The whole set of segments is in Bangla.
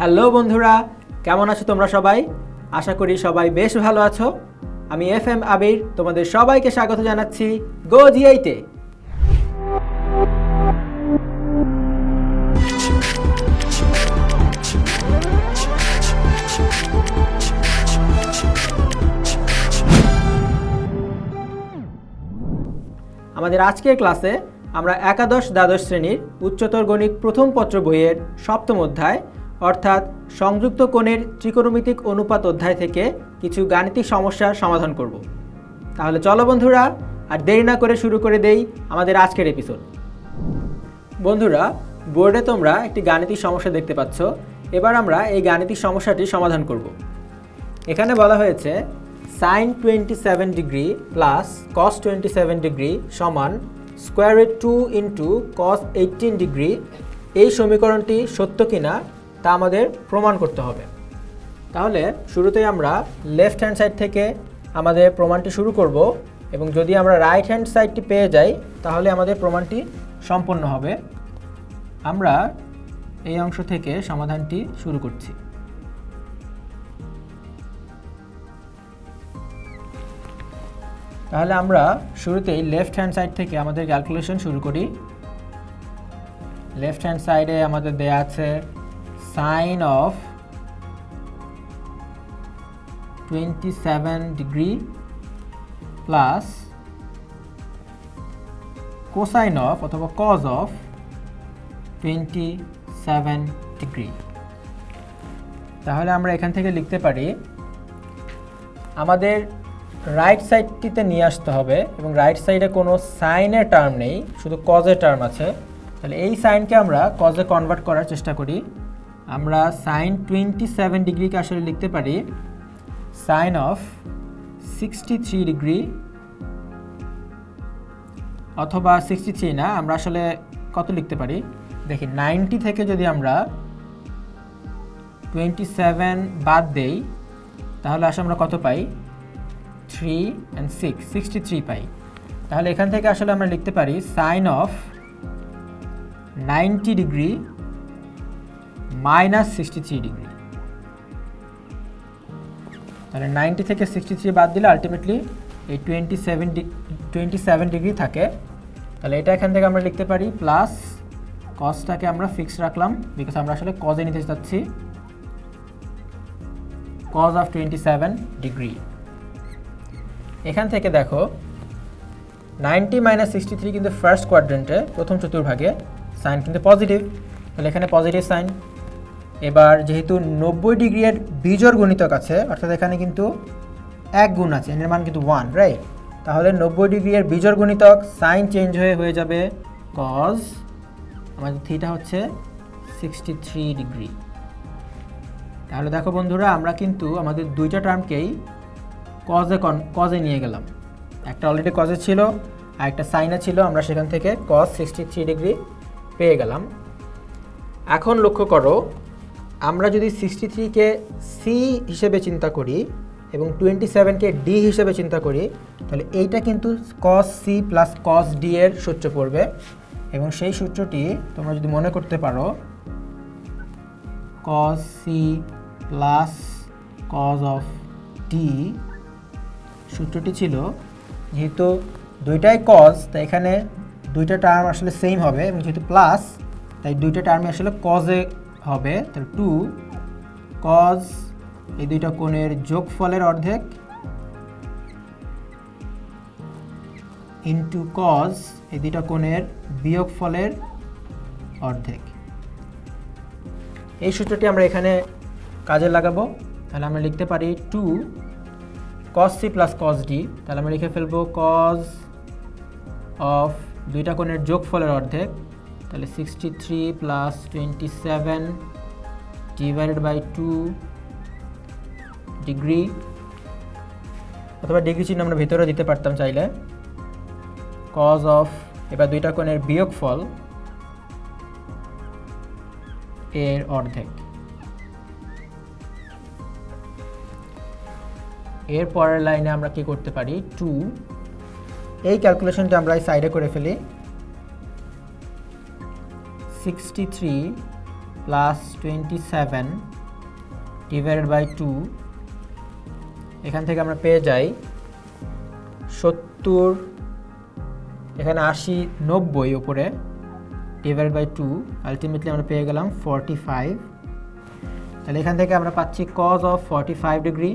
হ্যালো বন্ধুরা, কেমন আছো তোমরা সবাই? আশা করি সবাই বেশ ভালো আছো। আমি এফ এম আবির, তোমাদের সবাইকে স্বাগত জানাচ্ছি গো জিআইতে আমাদের আজকের ক্লাসে আমরা একাদশ দ্বাদশ শ্রেণির উচ্চতর গণিত প্রথম পত্র বইয়ের সপ্তম অধ্যায় অর্থাৎ সংযুক্ত কোণের ত্রিকোণমিতিক অনুপাত অধ্যায় থেকে কিছু গাণিতিক সমস্যার সমাধান করব। তাহলে চলো বন্ধুরা, আর দেরি না করে শুরু করে দেই আমাদের আজকের এপিসোড বন্ধুরা, বোর্ডে তোমরা একটি গাণিতিক সমস্যা দেখতে পাচ্ছ। এবার আমরা এই গাণিতিক সমস্যাটি সমাধান করব। এখানে বলা হয়েছে sine twenty seven degree plus cos twenty seven degree সমান square two into cos eighteen degree এই সমীকরণটি সত্য কিনা তা আমাদের প্রমাণ করতে হবে। তাহলে শুরুতেই আমরা লেফট হ্যান্ড সাইড থেকে আমাদের প্রমাণটি শুরু করব এবং যদি আমরা রাইট হ্যান্ড সাইডটি পেয়ে যাই, তাহলে আমাদের প্রমাণটি সম্পন্ন হবে। আমরা এই অংশ থেকে সমাধানটি শুরু করছি। তাহলে আমরা শুরুতেই লেফট হ্যান্ড সাইড থেকে আমাদের ক্যালকুলেশন শুরু করি। লেফট হ্যান্ড সাইডে আমাদের দেয়া আছে sine of twenty seven degree plus cosine of অথবা cos of twenty seven degree তাহলে আমরা এখান থেকে লিখতে পারি, আমাদের রাইট সাইডটিতে নিয়ে আসতে হবে, এবং রাইট সাইডে কোনো সাইনের টার্ম নেই, শুধু কজের টার্ম আছে। তাহলে এই সাইনকে আমরা কজে কনভার্ট করার চেষ্টা করি। আমরা সাইন টোয়েন্টি সেভেন ডিগ্রিকে আসলে লিখতে পারি sine of sixty three degree অথবা সিক্সটি থ্রি না, আমরা আসলে কত লিখতে পারি? দেখি নাইনটি থেকে যদি আমরা টোয়েন্টি সেভেন বাদ দেই, তাহলে আসলে আমরা কত পাই? Three and six sixty three পাই। তাহলে এখান থেকে আসলে আমরা লিখতে পারি sine of ninety degree minus sixty three degree. তাহলে নাইনটি থেকে সিক্সটি থ্রি বাদ দিলে আলটিমেটলি এই twenty seven twenty seven degree থাকে। তাহলে এটা এখান থেকে আমরা লিখতে পারি প্লাস কজটাকে আমরা ফিক্স রাখলাম বিকজ আমরা আসলে কজে নিতে চাচ্ছি cos of twenty seven degree. এখান থেকে দেখো, নাইনটি মাইনাস সিক্সটি থ্রি কিন্তু ফার্স্ট কোয়াড্রেন্টে প্রথম চতুর্ভাগে সাইন কিন্তু পজিটিভ তাহলে এখানে পজিটিভ সাইন এবার যেহেতু নব্বই ডিগ্রির বিজোর গণিতক আছে, অর্থাৎ এখানে কিন্তু এক গুণ আছে, এর মান কিন্তু ওয়ান রাইট তাহলে নব্বই ডিগ্রির বিজোর গণিতক সাইন চেঞ্জ হয়ে হয়ে যাবে কজ আমাদের থিটা হচ্ছে সিক্সটি থ্রি ডিগ্রি তাহলে দেখো বন্ধুরা, আমরা কিন্তু আমাদের দুইটা টার্মকেই কজে কন কজে নিয়ে গেলাম। একটা অলরেডি কজে ছিল, আর একটা সাইনে ছিল, আমরা সেখান থেকে কজ সিক্সটি থ্রি ডিগ্রি পেয়ে গেলাম। এখন লক্ষ্য করো আমরা যদি সিক্সটি থ্রিকে সি হিসেবে চিন্তা করি এবং টোয়েন্টি সেভেনকে ডি হিসেবে চিন্তা করি, তাহলে এইটা কিন্তু cos C plus cos D এর সূত্র পড়বে। এবং সেই সূত্রটি তোমরা যদি মনে করতে পারো cos C plus cos of D সূত্রটি ছিল, যেহেতু দুইটাই কজ তাই এখানে দুইটা টার্ম আসলে সেম হবে, এবং যেহেতু প্লাস তাই দুইটা টার্মে আসলে কজে হবে, তাহলে টু কজ এই দুইটা কোণের যোগফলের অর্ধেক ইন্টু কজ এই দুইটা কোণের বিয়োগফলের অর্ধেক। এই সূত্রটি আমরা এখানে কাজে লাগাবো। তাহলে আমরা লিখতে পারি two cos C plus cos D তাহলে আমরা লিখে ফেলব কজ অফ দুইটা কোণের যোগফলের অর্ধেক তাহলে sixty three plus twenty seven divided by two degree অথবা ডিগ্রি চিহ্ন আমরা ভেতরে দিতে পারতাম চাইলে। কজ অফ এবার দুইটা কোণের বিয়োগফল এর অর্ধেক। এর পরের লাইনে আমরা কি করতে পারি? টু এই ক্যালকুলেশনটা আমরা সাইডে করে ফেলি। Sixty three plus twenty seven divided by two এখান থেকে আমরা পেয়ে যাই সত্তর, এখানে আশি, নব্বই উপরে ডিভাইড বাই টু আলটিমেটলি আমরা পেয়ে গেলাম ফর্টি ফাইভ তাহলে এখান থেকে আমরা পাচ্ছি cos of forty five degree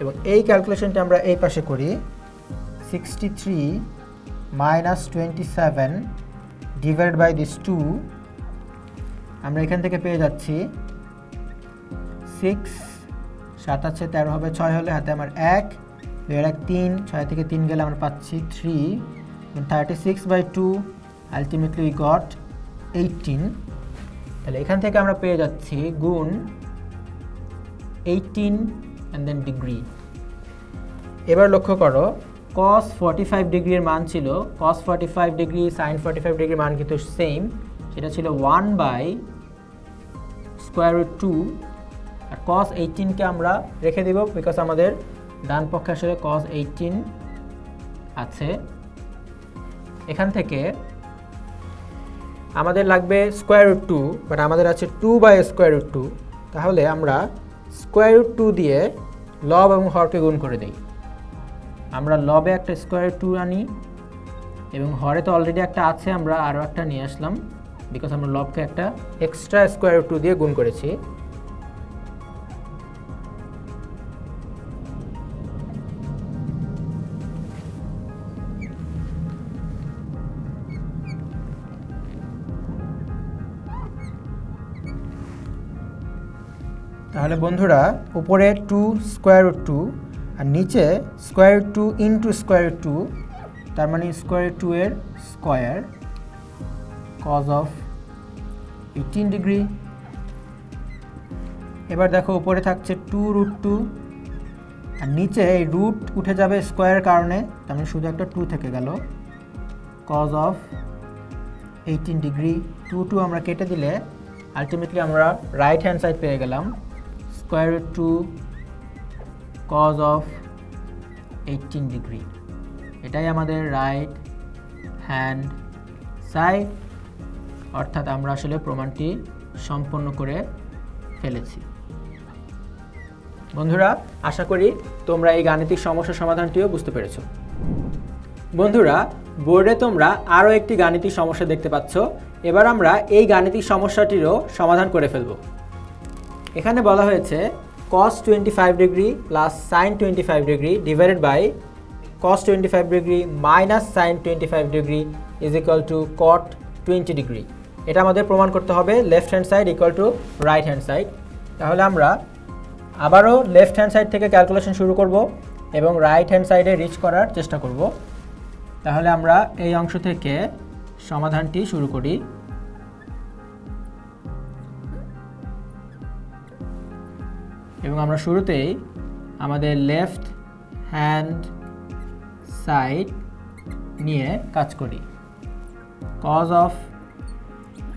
এবং এই ক্যালকুলেশনটা আমরা এই পাশে করি sixty three minus twenty seven divide by this two আমরা এখান থেকে পেয়ে যাচ্ছি সিক্স সাত আছে তেরো হবে, ছয় হলে হাতে আমার এক, দুই এক তিন, ছয় থেকে তিন গেলে আমরা পাচ্ছি three thirty six by two ultimately we got eighteen তাহলে এখান থেকে আমরা পেয়ে যাচ্ছি গুণ এইটিন অ্যান্ড দেন ডিগ্রি এবার লক্ষ্য করো কস ফর্টি ফাইভ ডিগ্রির মান ছিল cos forty five degree sine forty five ডিগ্রির মান কিন্তু সেম সেটা ছিল one by square root two R cos এইটিনকে আমরা রেখে দেব বিকজ আমাদের ডান পক্ষে আসলে কস এইটিন আছে। এখান থেকে আমাদের লাগবে স্কোয়ার টু বাট আমাদের আছে two by square root two তাহলে আমরা স্কোয়ার রুট টু দিয়ে লব এবং হরকে গুণ করে দিই। আমরা লবে একটা স্কোয়ার টু আনি, এবং হরে তো অলরেডি একটা আছে, আমরা আরও একটা নিয়ে আসলাম বিকজ আমরা লবকে একটা এক্সট্রা স্কোয়ার টু দিয়ে গুণ করেছি। তাহলে বন্ধুরা, উপরে টু স্কোয়ার রুট টু আর নিচে square two into square two তার মানে স্কোয়ার টু এর square cos of eighteen degree এবার দেখো উপরে থাকছে টু রুট টু আর নিচে এই রুট উঠে যাবে স্কোয়ারের কারণে, তার মানে শুধু একটা টু থেকে গেল। Cos of eighteen degree two two আমরা কেটে দিলে আলটিমেটলি আমরা রাইট হ্যান্ড সাইড পেয়ে গেলাম। Square two cos of eighteen degree এটাই আমাদের রাইট হ্যান্ড সাইড অর্থাৎ আমরা আসলে প্রমাণটি সম্পন্ন করে ফেলেছি। বন্ধুরা, আশা করি তোমরা এই গাণিতিক সমস্যা সমাধানটিও বুঝতে পেরেছ। বন্ধুরা, বোর্ডে তোমরা আরও একটি গাণিতিক সমস্যা দেখতে পাচ্ছ। এবার আমরা এই গাণিতিক সমস্যাটিরও সমাধান করে ফেলব। এখানে বলা হয়েছে cos twenty five degree plus sine twenty five degree divided by cos twenty five degree minus sine twenty five degree is equal to cot twenty degree এটা আমাদের প্রমাণ করতে হবে left hand side equal to right hand side তাহলে আমরা আবারও লেফট হ্যান্ড সাইড থেকে ক্যালকুলেশন শুরু করব এবং রাইট হ্যান্ড সাইডে রিচ করার চেষ্টা করব। তাহলে আমরা এই অংশ থেকে সমাধানটি শুরু করি। এবং আমরা শুরুতেই আমাদের লেফট হ্যান্ড সাইড নিয়ে কাজ করি। Cos of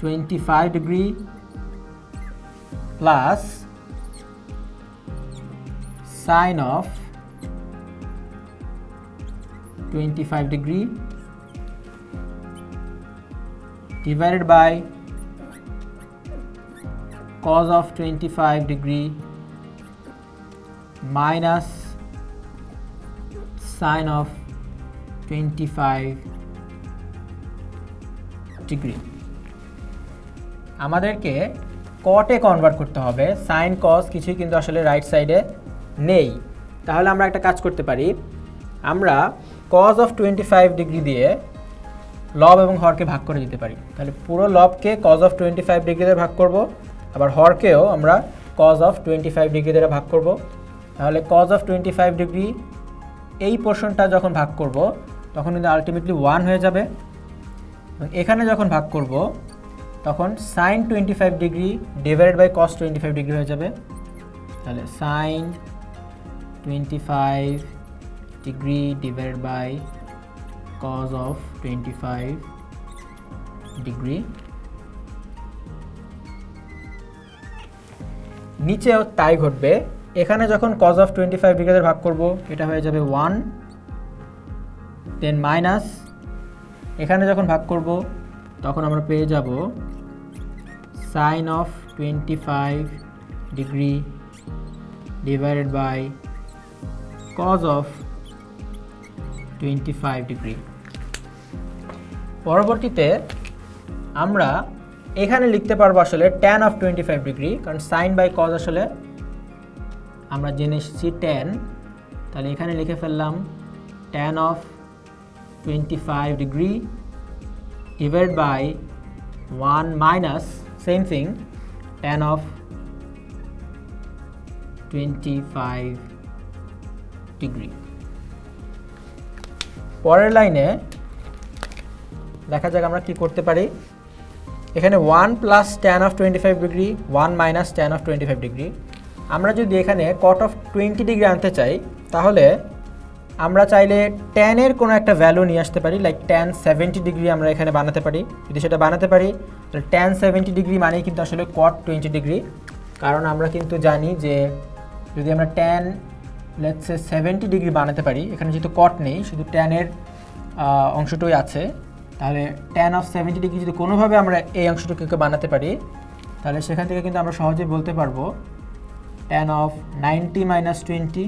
twenty five degree plus sine of 25 degree divided by cos of 25 degree minus sine of 25 degree. আমাদেরকে কটে কনভার্ট করতে হবে। সাইন কস কিছুই কিন্তু আসলে রাইট সাইডে নেই। তাহলে আমরা একটা কাজ করতে পারি। আমরা cos of twenty five degree দিয়ে লব এবং হরকে ভাগ করে দিতে পারি। তাহলে পুরো লবকে cos of twenty five degree দিয়ে ভাগ করব। আবার হরকেও আমরা cos of twenty five degree দিয়ে ভাগ করব। তাহলে cos of twenty five degree এই পোর্শনটা যখন ভাগ করব, তখন কিন্তু আলটিমেটলি ওয়ান হয়ে যাবে। এখানে যখন ভাগ করব, তখন sine twenty five degree divided by cos twenty five degree হয়ে যাবে। তাহলে sine twenty five degree divided by cos of 25 degree নিচেও তাই ঘটবে। এখানে যখন কজ অফ টোয়েন্টি ফাইভ ডিগ্রিতে ভাগ করব, এটা হয়ে যাবে ওয়ান দেন মাইনাস এখানে যখন ভাগ করব, তখন আমরা পেয়ে যাব sine of twenty five degree divided by cos of twenty five degree পরবর্তীতে আমরা এখানে লিখতে পারব আসলে tan of twenty five degree কারণ সাইন বাই কজ আসলে আমরা জেনে এসেছি ট্যান তাহলে এখানে লিখে ফেললাম tan of twenty five degree divide by one minus same thing tan of twenty five degree পরের লাইনে দেখা যাক আমরা কি করতে পারি। এখানে one plus tan of twenty five degree one minus tan of twenty five degree আমরা যদি এখানে কট অফ টোয়েন্টি ডিগ্রি আনতে চাই, তাহলে আমরা চাইলে ট্যানের কোনো একটা ভ্যালু নিয়ে আসতে পারি লাইক ট্যান সেভেন্টি ডিগ্রি আমরা এখানে বানাতে পারি। যদি সেটা বানাতে পারি, তাহলে ট্যান সেভেন্টি ডিগ্রি মানেই কিন্তু আসলে কট টোয়েন্টি ডিগ্রি কারণ আমরা কিন্তু জানি যে যদি আমরা ট্যান লেটসে সেভেন্টি ডিগ্রি বানাতে পারি, এখানে যেহেতু কট নেই, শুধু ট্যানের অংশটুই আছে, তাহলে ট্যান অফ সেভেন্টি ডিগ্রি যদি কোনোভাবে আমরা এই অংশটুকুকে বানাতে পারি, তাহলে সেখান থেকে কিন্তু আমরা সহজেই বলতে পারব tan of ninety minus twenty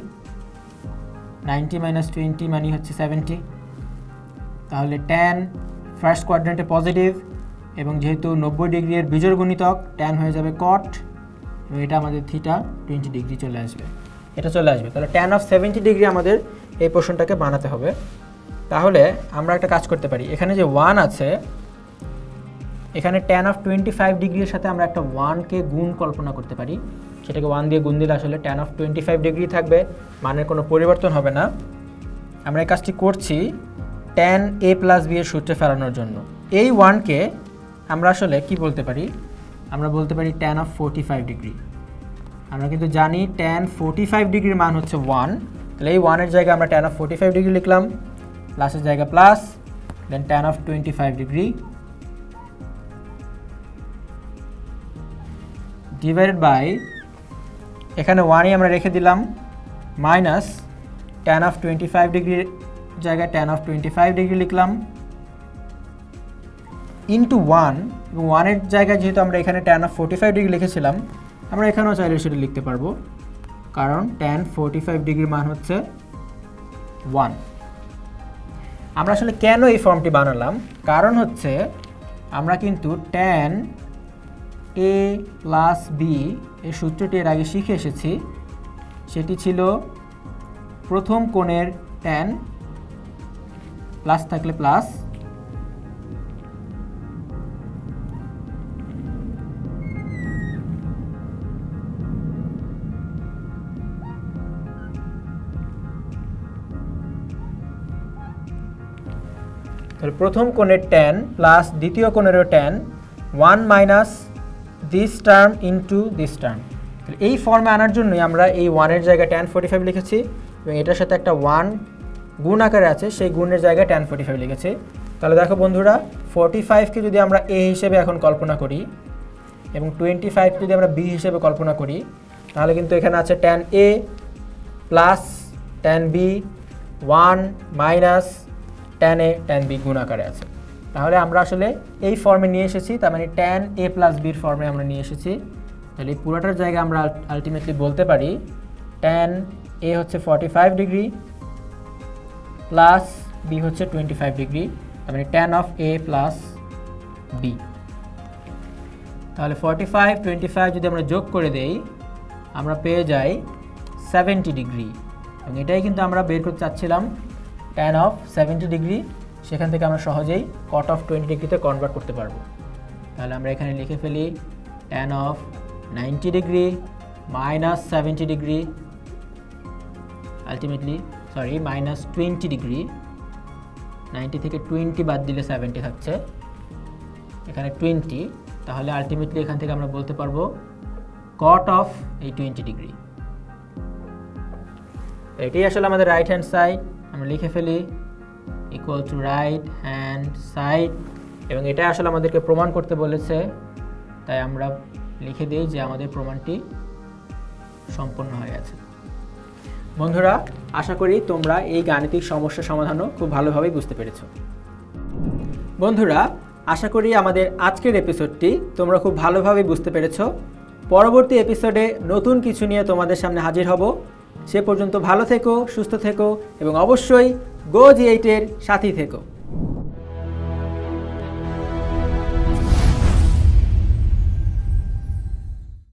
ninety minus twenty মানে হচ্ছে সেভেন্টি তাহলে ট্যান ফার্স্ট কোয়াড্রেন্টে পজিটিভ এবং যেহেতু নব্বই ডিগ্রি এর বিজোর গুণিতক ট্যান হয়ে যাবে কট এবং এটা আমাদের থিটা টোয়েন্টি ডিগ্রি চলে আসবে। এটা চলে আসবে। তাহলে ট্যান অফ সেভেন্টি ডিগ্রি আমাদের এই পোর্শনটাকে বানাতে হবে। তাহলে আমরা একটা কাজ করতে পারি। এখানে যে ওয়ান আছে, এখানে ট্যান অফ টোয়েন্টি ফাইভ ডিগ্রির সাথে আমরা একটা ওয়ানকে গুণ কল্পনা করতে পারি। সেটাকে ওয়ান দিয়ে গুণ দিলে আসলে tan of twenty five degree থাকবে, মানের কোনো পরিবর্তন হবে না। আমরা এই কাজটি করছি ট্যান এ প্লাস বি এর সূত্রে ফেরানোর জন্য। এই ওয়ানকে আমরা আসলে কি বলতে পারি? আমরা বলতে পারি tan of forty five degree আমরা কিন্তু জানি ট্যান ফোর্টি ফাইভ ডিগ্রির মান হচ্ছে ওয়ান তাহলে এই ওয়ানের জায়গায় আমরা tan of forty five degree লিখলাম প্লাসের জায়গা plus then tan of twenty five degree divided by এখানে ওয়ানই আমরা রেখে দিলাম minus tan of twenty five ডিগ্রির জায়গায় tan of twenty five degree লিখলাম। ইন্টু ওয়ান এবং ওয়ানের জায়গায় যেহেতু আমরা এখানে tan of forty five degree লিখেছিলাম, আমরা এখানেও চাইলে সেটা লিখতে পারব। কারণ ট্যান ফোর্টি ফাইভ ডিগ্রির মান হচ্ছে ওয়ান আমরা আসলে কেন এই ফর্মটি বানালাম? কারণ হচ্ছে আমরা কিন্তু ট্যান এ প্লাস বি এই সূত্রটি এর আগে শিখে এসেছি। সেটি ছিল প্রথম কোণের ট্যান প্লাস থাকলে প্লাস তাহলে প্রথম কোণের ট্যান প্লাস দ্বিতীয় কোণেরও tan one minus this term into this term এই ফর্মে আনার জন্যই আমরা এই ওয়ানের জায়গায় ট্যান ফোর্টি ফাইভ লিখেছি এবং এটার সাথে একটা ওয়ান গুণ আকারে আছে, সেই গুণের জায়গায় ট্যান ফোর্টি ফাইভ লিখেছি। তাহলে দেখো বন্ধুরা ফোর্টি ফাইভকে যদি আমরা এ হিসেবে এখন কল্পনা করি এবং টোয়েন্টি ফাইভ যদি আমরা বি হিসেবে কল্পনা করি, তাহলে কিন্তু এখানে আছে tan A plus tan B one minus tan A tan B গুণ আকারে আছে। তাহলে আমরা আসলে এই ফর্মে নিয়ে এসেছি, তার মানে ট্যান এ প্লাস বির ফর্মে আমরা নিয়ে এসেছি। তাহলে এই পুরোটার জায়গায় আমরা আলটিমেটলি বলতে পারি ট্যান এ হচ্ছে forty five degree plus B হচ্ছে টোয়েন্টি ফাইভ ডিগ্রি তার মানে tan of A plus B তাহলে ফর্টি ফাইভ টোয়েন্টি ফাইভ যদি আমরা যোগ করে দেই, আমরা পেয়ে যাই সেভেন্টি ডিগ্রি এবং এটাই কিন্তু আমরা বের করতে চাচ্ছিলাম ট্যান অফ সেভেন্টি ডিগ্রি সেখান থেকে আমরা সহজেই কট অফ টোয়েন্টি ডিগ্রিতে কনভার্ট করতে পারব। তাহলে আমরা এখানে লিখে ফেলি tan of ninety degree minus seventy degree ultimately sorry minus twenty degree ninety থেকে টোয়েন্টি বাদ দিলে সেভেন্টি থাকছে। এখানে টোয়েন্টি তাহলে আলটিমেটলি এখান থেকে আমরা বলতে পারব কট অফ এই টোয়েন্টি ডিগ্রি এটাই আসলে আমাদের রাইট হ্যান্ড সাইড আমরা লিখে ফেলি equal to right hand side এবং এটা আসলে আমাদেরকে প্রমাণ করতে বলেছে। তাই আমরা লিখে দিই যে আমাদের প্রমাণটি সম্পন্ন হয়ে গেছে। বন্ধুরা, আশা করি তোমরা এই গাণিতিক সমস্যা সমাধানও খুব ভালোভাবেই বুঝতে পেরেছ। বন্ধুরা, আশা করি আমাদের আজকের এপিসোডটি তোমরা খুব ভালোভাবে বুঝতে পেরেছ। পরবর্তী এপিসোডে নতুন কিছু নিয়ে তোমাদের সামনে হাজির হব। সে পর্যন্ত ভালো থেকো সুস্থ থেকো এবং অবশ্যই গো জি এইটের সাথী থেকো।